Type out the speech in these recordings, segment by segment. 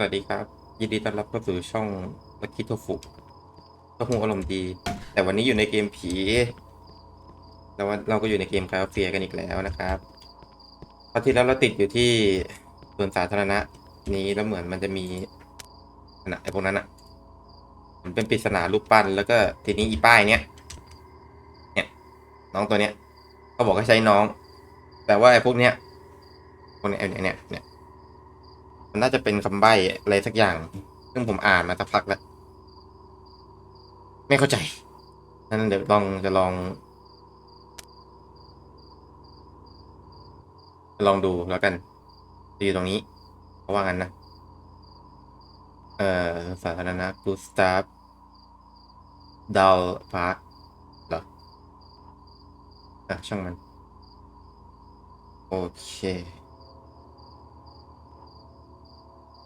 สวัสดีครับ ยินดีต้อนรับเข้าสู่ช่องลักกี้โทฟุก็คงอารมณ์ดี แต่วันนี้อยู่ในเกมผีแล้ววันเราก็อยู่ในเกมคาเฟียกันอีกแล้วนะครับคราวที่แล้วเราติดอยู่ที่สวนสาธารณะ นี้แล้วเหมือนมันจะมีนั่นนะไอ้พวกนั้นอะมันเป็นปริศนารูปปั้นแล้วก็ทีนี้อีป้ายเนี้ยเนี่ยน้องตัวเนี้ยเขาบอกให้ใช้น้อง แต่ว่าไอ้พวกเนี้ยพวกเนี้ยเนี่ยเนี่ย น่าจะเป็นคำใบ้อะไรสักอย่าง ซึ่งผมอ่านมาสักพักแล้ว ไม่เข้าใจนั้นเดี๋ยวลองจะลอง ลองดูแล้วกันจะอยู่ตรงนี้เพราะว่างั้นนะ เอ่อ สาธารณะกูสตาฟดาวพาเหรอ อะ ช่างมัน โอเค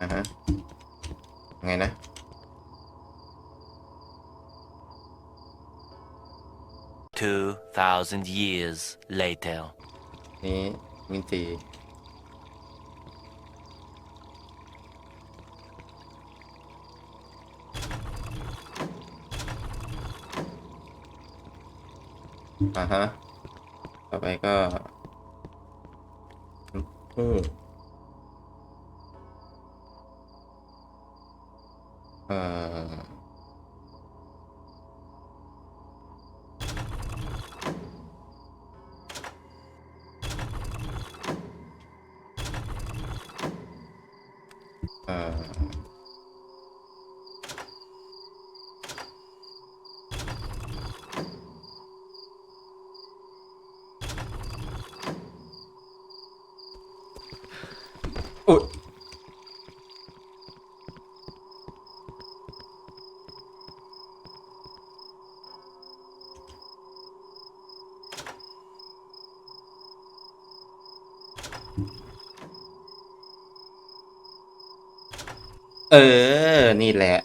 อ่าฮะไงนะ Two thousand years later. นี้มินตีอ่าฮะ ต่อไปก็อืม เออ นี่แหละ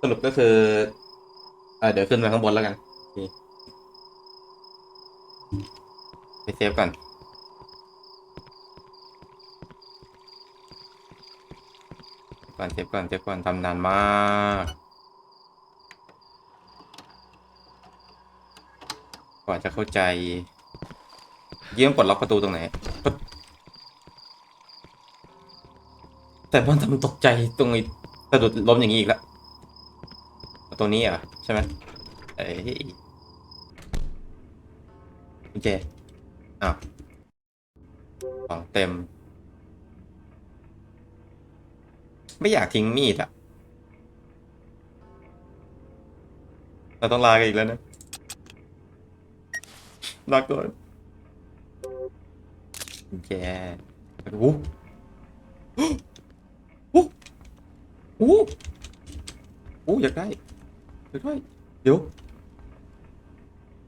สรุปก็คืออ่าเดี๋ยวขึ้นมาข้างบนแล้วกันไปเซฟก่อน ก่อนเซฟก่อนเซฟก่อนทำนานมากกว่าจะเข้าใจ เยี่ยมกดล็อกประตูตรงไหน แต่มันทำตกใจตรงไอ้สะดุดล้มอย่างนี้อีกแล้วตัวนี้อะใช่ไหมเอ้ยกุญแจอ้าวของเต็ม ไม่อยากทิ้งมีดอะเราต้องลากันอีกแล้วนะลาก่อนกุญแจโอ้โหโอ้โหโอ้โอ้อยากได้อยากได้เดี๋ยว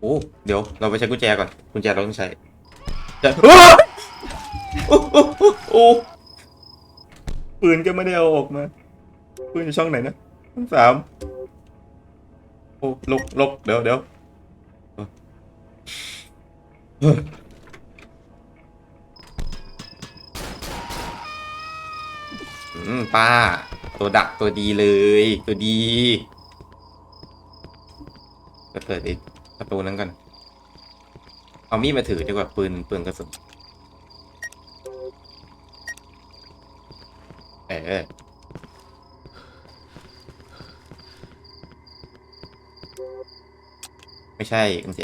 โอ้เดี๋ยวเราไปใช้กุญแจก่อนกุญแจเราต้องใช้จะโอ้โอ้โอ้โอ้ปืนก็ไม่ได้เอาออกมาปืนอยู่ช่องไหนนะช่องสามโอ้ลบลบเดี๋ยวเดี๋ยวออเอออืมป้า ตัวดักตัวดีเลย ตัวดีไปเปิดไอ้ประตูนั้นก่อนเอามีดมาถือดีกว่าปืนปืนกระสุนเออไม่ใช่กุญแจ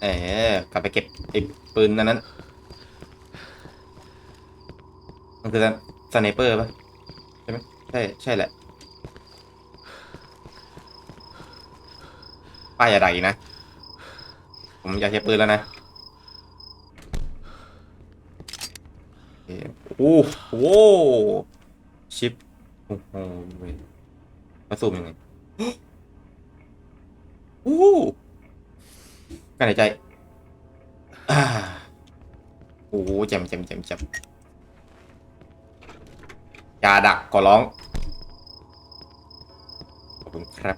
เออกลับไปเก็บไอ้ปืนอันนั้นมันคือ สไนเปอร์ปะใช่ไหมใช่ใช่แหละป้าย่าดักอีกนะ ผมอยากใช้ปืนแล้วนะโอ้โหชิปโอ้โหมาซูมยังไงโอ้โหกันหายใจโอ้โหแจมแจมแจมแจม อย่าดักก็ร้อง ขอบคุณครับ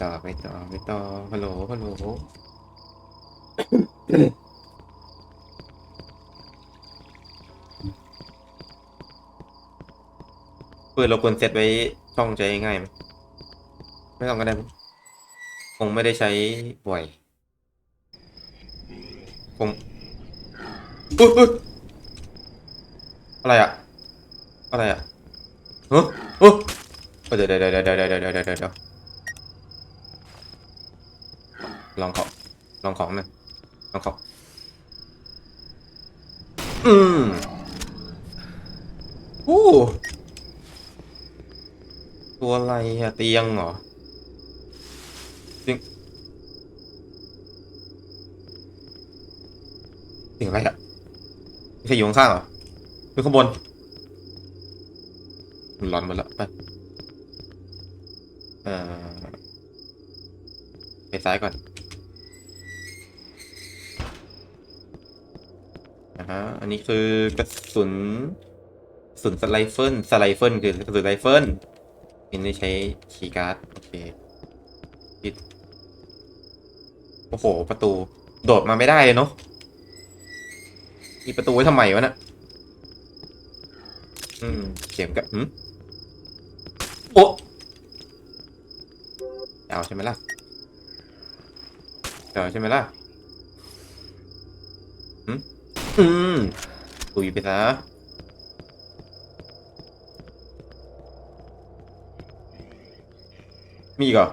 ต่อไปต่อไปต่อฮัลโหลฮัลโหลปืนเราควรเซตไว้ช่องใจง่ายไหมไม่ต้องก็ได้คงไม่ได้ใช้บ่อยคงอุ๊อะไรอะ อะไรอะเฮ้อเฮ้อเดี๋ยวเดี๋ยวเดี๋ยวเดี๋ยวเดี๋ยวเดี๋ยวเดี๋ยวลองของลองของหน่อยลองของอืมอู้ตัวอะไรอะเตียงเหรอสิ่งสิ่งอะไรอะไใช่อยู่ข้างเหรออยู่ข้างบน มันร้อนหมดแล้วไปเอ่อไปซ้ายก่อนอ่าฮะอันนี้คือกระสุนกระสุนสไลเฟิลสไลเฟิลคือกระสุนไรเฟิลอันนี้ใช้คีย์การ์ดโอเคปิดโอ้โห ประตู โดดมาไม่ได้เลยเนาะมีประตูไว้ทำไมวะน่ะอืมเข็มกับหืมโอ้ เอาใช่ไหมล่ะเอาใช่ไหมล่ะหืมอืมตุยไปซะมีอีกเหรอ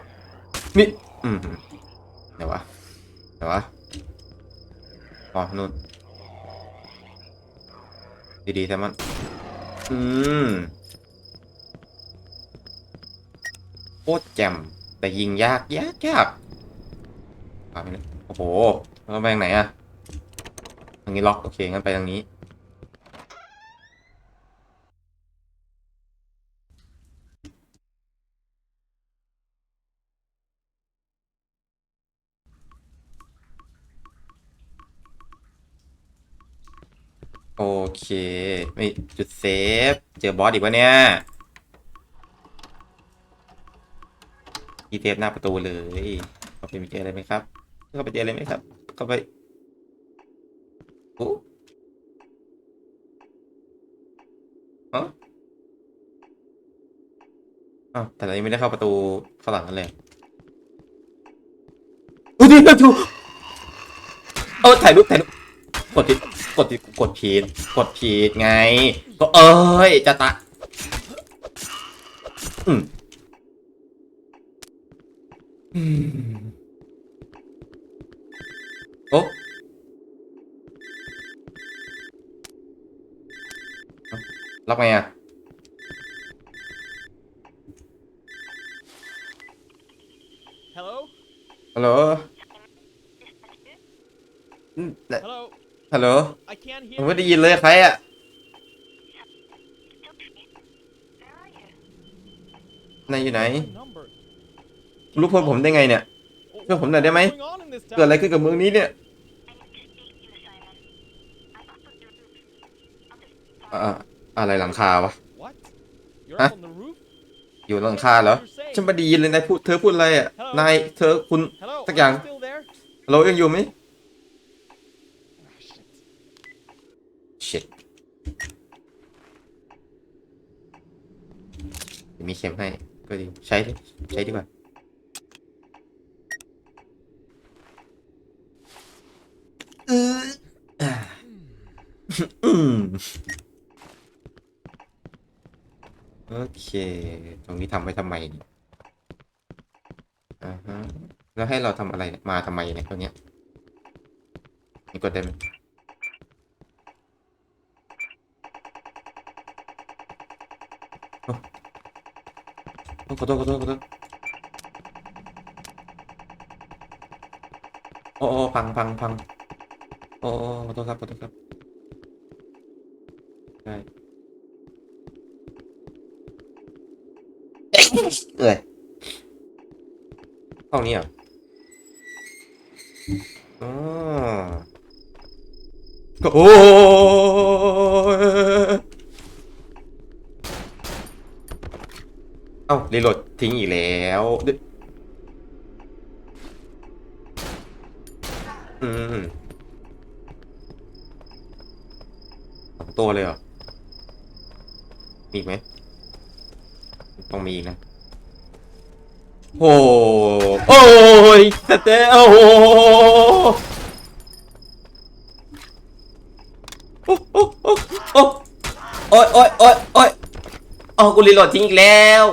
มีอืมไหนวะไหนวะอ๋อนู่นดีๆแซมมันอืมโคตรแจ่ม แต่ยิงยากยากยากอ่าไปเลยโอ้โหแล้วไปทางไหนอะทางนี้ล็อกโอเคงั้นไปทางนี้ โอเคไม่จุดเซฟ เจอบอสอีกวะเนี่ย มีเทปหน้าประตูเลยเข้าไปมีเจออะไรไหมครับ เข้าไปเจออะไรไหมครับ เข้าไปโอ้อ๋ออแต่เรายังไม่ได้เข้าประตูข้างหลังนั่นเลยโอ้ยเดี๋ยวดูเออถ่ายรูปถ่ายรูปกดผิดกดผิดกดผิดกดผิดไง ก็เอ้ยจะตะอืม โอ้ล็อกไงอะ Hello? ฮัลโหลอืมน่ะ Hello? ฮัลโหล I can't ผ hear มไม่ได้ยินเลยใครอะ นายอยู่ไหน my number. รู้พลผมได้ไงเนี่ย Wh- ช่วยผมหน่อยได้ไหม What's going on in this เกิด town? อะไรขึ้นกับเมืองนี้เนี่ยอ่าอะไรหลังคาวะ What? You're Huh? up on the roof? อยู่หลังคาเหรอฉันไม่ได้ยินเลยนายพูดเธอพูดอะไรอะนายเธอคุณ Hello? Tất Are cả. you still there? เรายังอยู่ไหม Ah, shit. shit เดี๋ยวมีเข็มให้ก็ดีใช้ดิใช้ดีกว่า อออ่าอืมโอเค ตรงนี้ทำไว้ทำไมเนี่ยอ่าฮะ แล้วให้เราทำอะไรเนี่ยมาทำไมเนี่ยตัวเนี้ยนี่กดได้ไหมโอ้โอ้ขอโทษขอโทษขอโทษโอ้โอ้พังพังพังโอ้โอ้ขอโทษครับขอโทษครับได้เอ้ยห้องนี้เหรออ๋อก็โอ้ยเอ้ารีโหลดทิ้งอีกแล้วเดี๋ยวอืมสอง ตัวเลยเหรอมีอีกไหมต้องมีนะโอ้โหโอ้ยสเตโอ้โหโอ้โอ้โอ้โอ้โอ้ยโอ้ยโอ้ยโอ้ยอ๋อกูรีโหลดทิ้งอีกแล้ว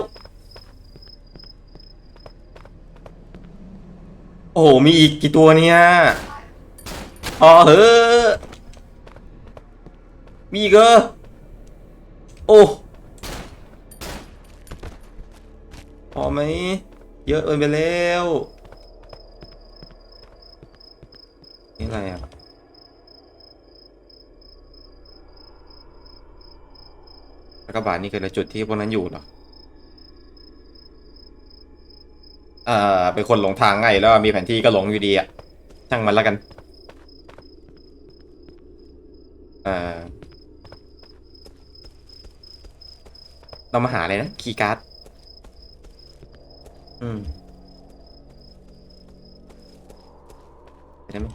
โอ้โหมีอีกกี่ตัวเนี่ยอ๋อเฮ้อ มีอีกเหรอโอ้พอไหม เยอะเกินไปแล้วนี่อะไรอะแล้วก็บาทนี่คือจุดที่พวกนั้นอยู่เหรอเอ่อเป็นคนหลงทางไงแล้วมีแผนที่ก็หลงอยู่ดีอะช่างมันแล้วกันเอ่อ เรามาหาอะไรนะคีย์การ์ดอืมไปได้ไหม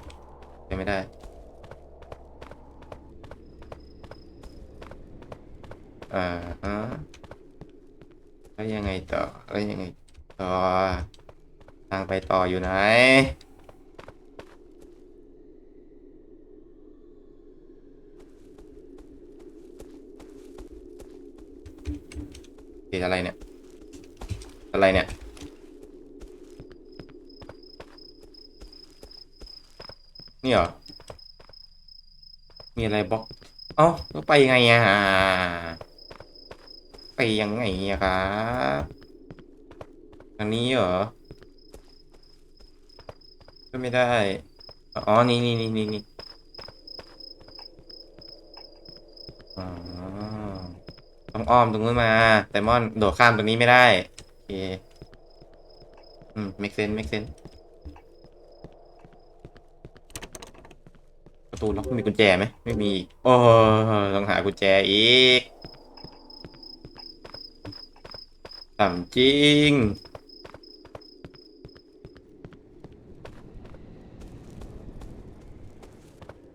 ไปไม่ได้อ่าฮะแล้วยังไงต่อแล้วยังไงต่อทางไปต่ออยู่ไหน เกิด อะไรเนี่ย อะไรเนี่ย นี่เหรอ มีอะไรบล็อก เอ้าแล้วไปยังไงอะ ไปยังไงอะครับทางนี้เหรอ ก็ไม่ได้ อ๋อ นี่นี่นี่นี่นี่อ๋อ ต้องอ้อมตรงนู้นมาแต่มอนโดดข้ามตรงนี้ไม่ได้โอเคอืม make sense make sense ประตูล็อกมีกุญแจไหมไม่มีโอ้ต้องหากุญแจอีกต่ำจริง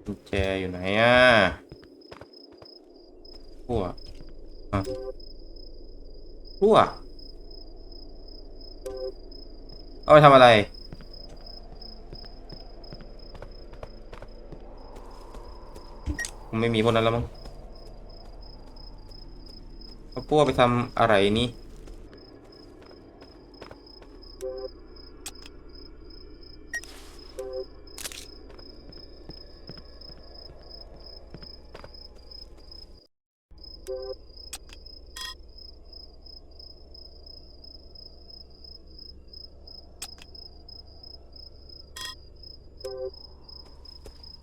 กุญแจอยู่ไหนอะพวอ่ะพั่ว เอาไปทำอะไร ไม่มีพวกนั้นแล้วมั้งเอาพวกไปทำอะไรนี่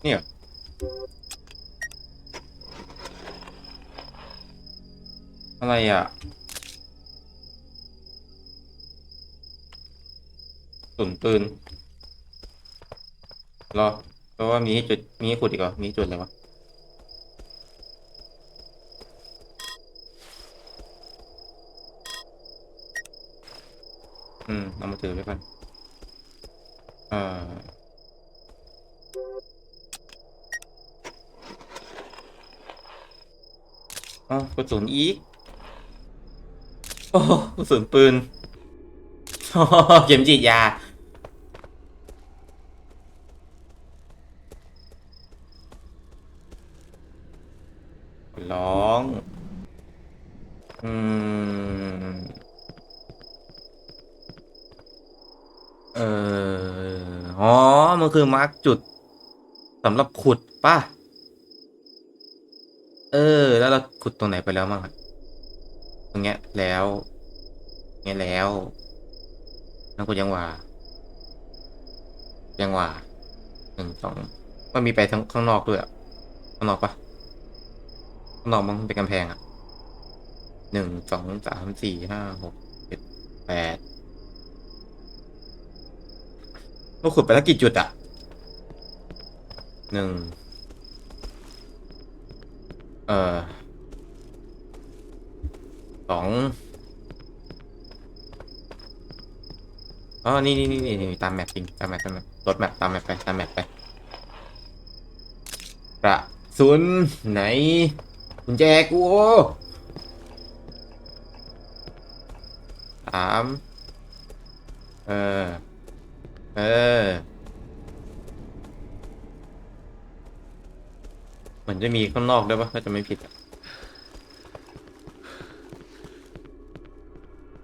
เนี่ย อะไรอะตุนปืนรอเพราะว่ามีจุดมีขุดอีกเหรอมีจุดอะไรวะอืมเอามาถือไว้ก่อนเอ่อ อ๋อกระสุนอีก โอ้กระสุนปืนโอ้เข็มฉีดยา ร้อง อืม เอออ๋อ มันคือมาร์กจุดสำหรับขุดป่ะ เออ แล้วเราขุดตรงไหนไปแล้วมั่งอะตรงเนี้ยแล้วเนี้ยแล้วแล้วกูยังว่า ยังว่าหนึ่งสองมันมีไปทั้งข้างนอกด้วยอะข้างนอกปะข้างนอกมันเป็นกำแพงอะหนึ่งสองสามสี่ห้าหกเจ็ดแปดเราขุดไปแล้วกี่จุดอะหนึ่ง เออสองอ๋อ นี่นี่นี่นี่ตามแมปจริง ตามแมปตามแมปรถแมปตามแมปไป ตามแมปไปกระสุนไหนกุญแจกูามเอออ เห มือนจะมีข้างนอกด้วยปะถ้าจะไม่ผิด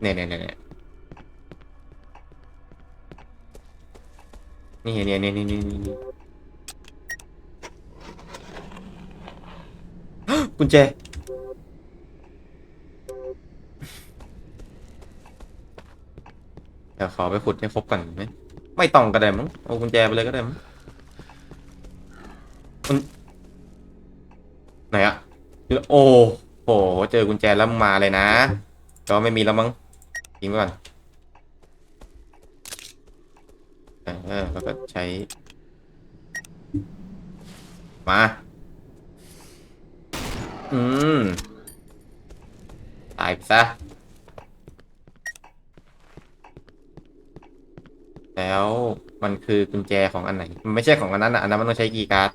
เนี่ยเนี่ยเนี่ยเนี่ยนี่เนี่ยเนี่ยเนี่ยเนี่ยกุญแจเดี๋ยวขอไปขุดให้ครบก่อนไหมไม่ต้องก็ได้มั้งเอากุญแจไปเลยก็ได้มั้งมัน โอ้โห เจอกุญแจแล้วมาเลยนะ ก็ไม่มีแล้วมั้งทิ้งไว้ก่อนเออแล้วก็ใช้ มา อืม ตายไปซะ แล้วมันคือกุญแจของอันไหน มันไม่ใช่ของอันนั้นอะ อันนั้นมันต้องใช้กีการ์ด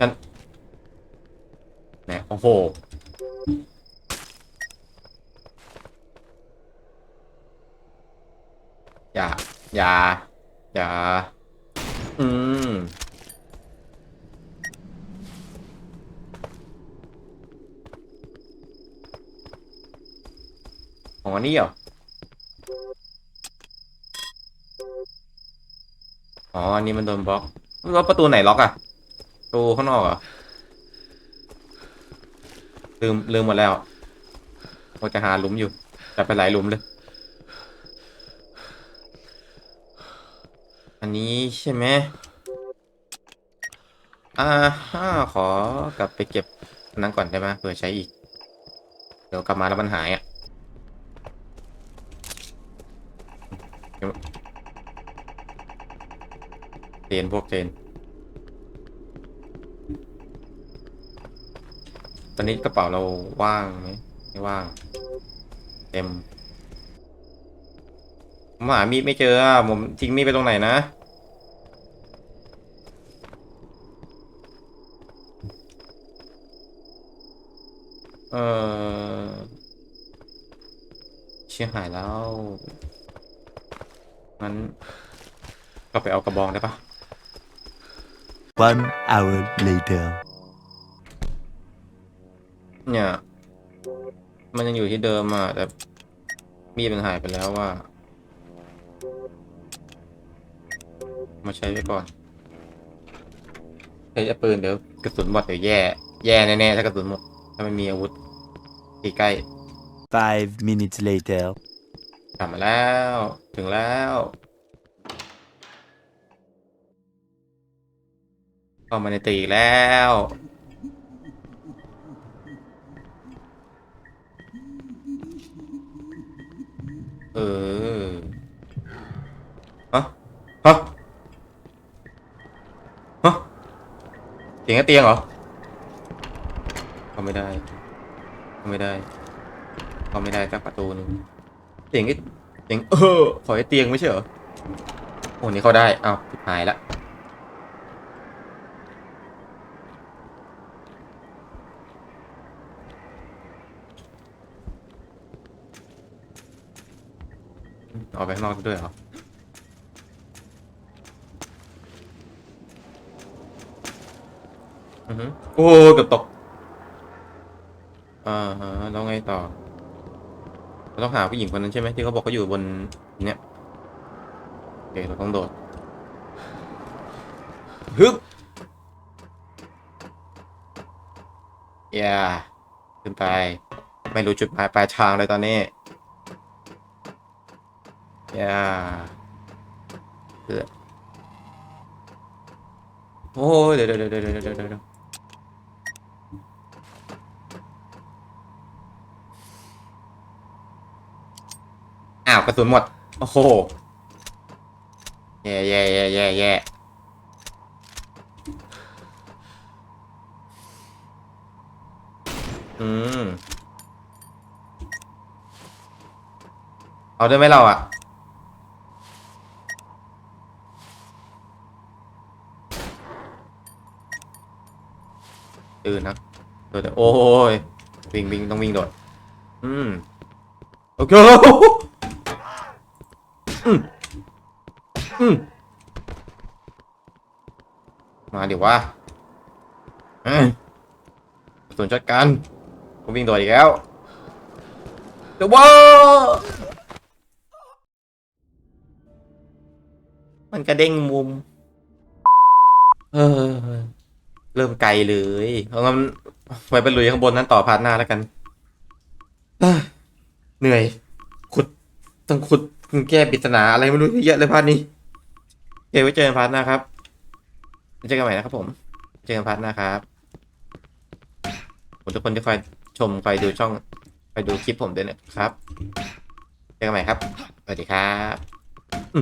นั่น ไหนโอ้โหอย่า อย่า อย่า อืม ของอันนี้เหรอ อ๋อ อันนี้มันโดนบล็อก แล้วประตูไหนล็อกอะประตูข้างนอกเหรอ ลืมลืมหมดแล้วว่าจะหาหลุมอยู่ แต่ไปหลายหลุมเลย อันนี้ใช่ไหมอ่าฮ่าขอกลับไปเก็บอันนั้นก่อนได้ไหมเผื่อใช้อีก เดี๋ยวกลับมาแล้วมันหายอะเจนพวกเจน อนนี้กระเป๋าเราว่างไหมไม่ว่าง เต็มผมหามีดไม่เจออะผมทิ้งมีดไปตรงไหนนะเออเชี่ยหายแล้วงั้นก็ไปเอากระบองได้ปะ One hour later. เนี่ย มันยังอยู่ที่เดิมอะแต่มีดมันหายไปแล้วว่า มาใช้ไปก่อนใช้ปืนเดี๋ยวกระสุนหมดเดี๋ยวแย่ แย่แน่ๆถ้ากระสุนหมดถ้าไม่มีอาวุธที่ใกล้ Five minutes later. กลับมาแล้ว ถึงแล้วเข้ามาในตีอีกแล้ว ออฮะฮะฮะเตียงก็เตียงเหรอเขาไม่ได้เขาไม่ได้เขาไม่ได้จากประตูนึงเตียงก็เตียงเออขอให้เตียงไม่ใช่เหรอโอ้นี่เขาได้เอ้าวหายละออกไปข้าง นอกด้วยเหรอ อือฮึโอ้เกือบตก อ่าฮะแล้วไงต่อเราต้องหาผู้หญิงคนนั้นใช่ไหมที่เขาบอกเขาอยู่บนเนี่ยโอเคเราต้องโดดฮึบอย่าขึ้นไป ไม่รู้จุดหมายปลายทางเลยตอนนี้ อย่าเพื่อโอ้ยเดี๋ยวเดี๋ยวเดี๋ยวเดี๋ยวเดี๋ยวเดี๋ยวอ้าวกระสุนหมด โอ้โห แย่แย่แย่แย่แย่อืม เอาได้ไหมเราอะ ตื่นนะโดดโอ้ยวิ่งวิ่งต้องวิ่งโดดอืมโอเคอืมอืมมาเดี๋ยวว่าอืมกระสุนจัดการผมวิ่งโดดอีกแล้วเดี๋ยวว่ามันกระเด้งมุม เออ เริ่มไกลเลยเอางั้นไว้ไปลุยข้างบนนั้นต่อพาร์ทหน้าแล้วกันเหนื่อย ขุดต้องขุดแก้ปริศนาอะไรไม่รู้เยอะเลยพาร์ทนี้เคไว้เจอกันพาร์ทหน้าครับเจอกันใหม่นะครับผม เจอกันพาร์ทหน้าครับขอบคุณทุกคนที่คอยชมคอยดูช่องคอยดูคลิปผมด้วยนะครับ เจอกันใหม่ครับ สวัสดีครับอื